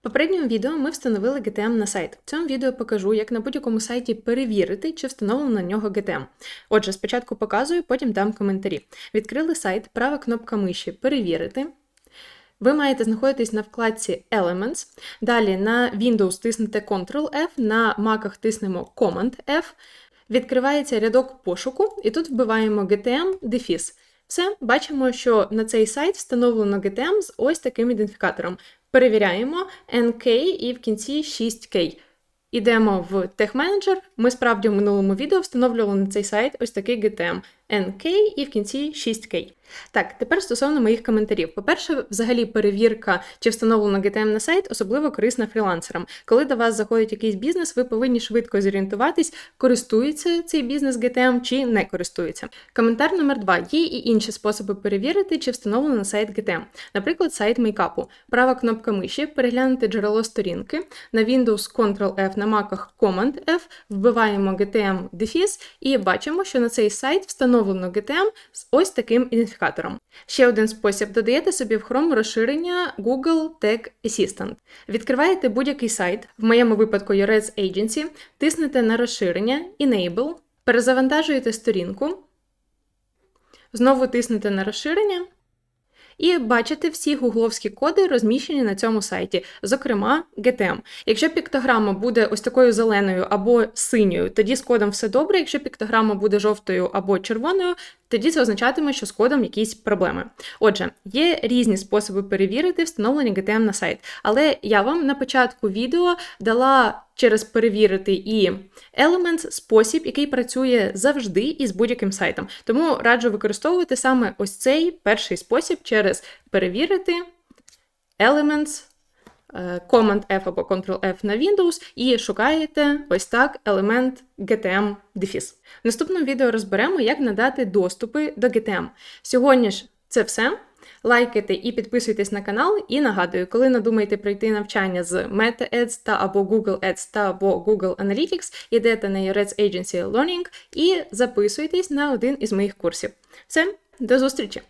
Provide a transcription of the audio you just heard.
В попередньому відео ми встановили GTM на сайт. В цьому відео покажу, як на будь-якому сайті перевірити, чи встановлено на нього GTM. Отже, спочатку показую, потім дам коментарі. Відкрили сайт, права кнопка миші Перевірити. Ви маєте знаходитись на вкладці Elements. Далі на Windows тиснете Ctrl-F, на Mac тиснемо Command-F. Відкривається рядок пошуку, і тут вбиваємо GTM дефіс. Все, бачимо, що на цей сайт встановлено GTM з ось таким ідентифікатором. Перевіряємо NK і в кінці 6K. Ідемо в Manager. Ми справді в минулому відео встановлювали на цей сайт ось такий GTM NK і в кінці 6K. Так, тепер стосовно моїх коментарів. По-перше, взагалі перевірка, чи встановлено GTM на сайт, особливо корисна фрілансерам. Коли до вас заходить якийсь бізнес, ви повинні швидко зорієнтуватись, користується цей бізнес GTM чи не користується. Коментар номер два. Є і інші способи перевірити, чи встановлено на сайт GTM. Наприклад, сайт мейкапу. Права кнопка миші, переглянути джерело сторінки. На Windows Ctrl-F, на Mac Command-F, вбиваємо GTM дефіс і бачимо, що на цей сайт встановлено GTM з ось таким ідентифікатором. Ще один спосіб: додаєте собі в Chrome розширення Google Tag Assistant. Відкриваєте будь-який сайт, в моєму випадку Yorets Agency, тиснете на розширення Enable, перезавантажуєте сторінку, знову тиснете на розширення. І бачите всі гугловські коди розміщені на цьому сайті, зокрема GTM. Якщо піктограма буде ось такою зеленою або синьою, тоді з кодом все добре. Якщо піктограма буде жовтою або червоною, тоді це означатиме, що з кодом якісь проблеми. Отже, є різні способи перевірити встановлення GTM на сайт, але я вам на початку відео дала через перевірити і Elements спосіб, який працює завжди і з будь-яким сайтом. Тому раджу використовувати саме ось цей перший спосіб через перевірити Elements. Command-F або Ctrl-F на Windows і шукаєте ось так елемент GTM дефіс. В наступному відео розберемо, як надати доступи до GTM. Сьогодні ж це все. Лайкайте і підписуйтесь на канал. І нагадую, коли надумаєте пройти навчання з Meta Ads та або Google Ads та або Google Analytics, йдете на Yorets Agency Learning і записуйтесь на один із моїх курсів. Все, до зустрічі!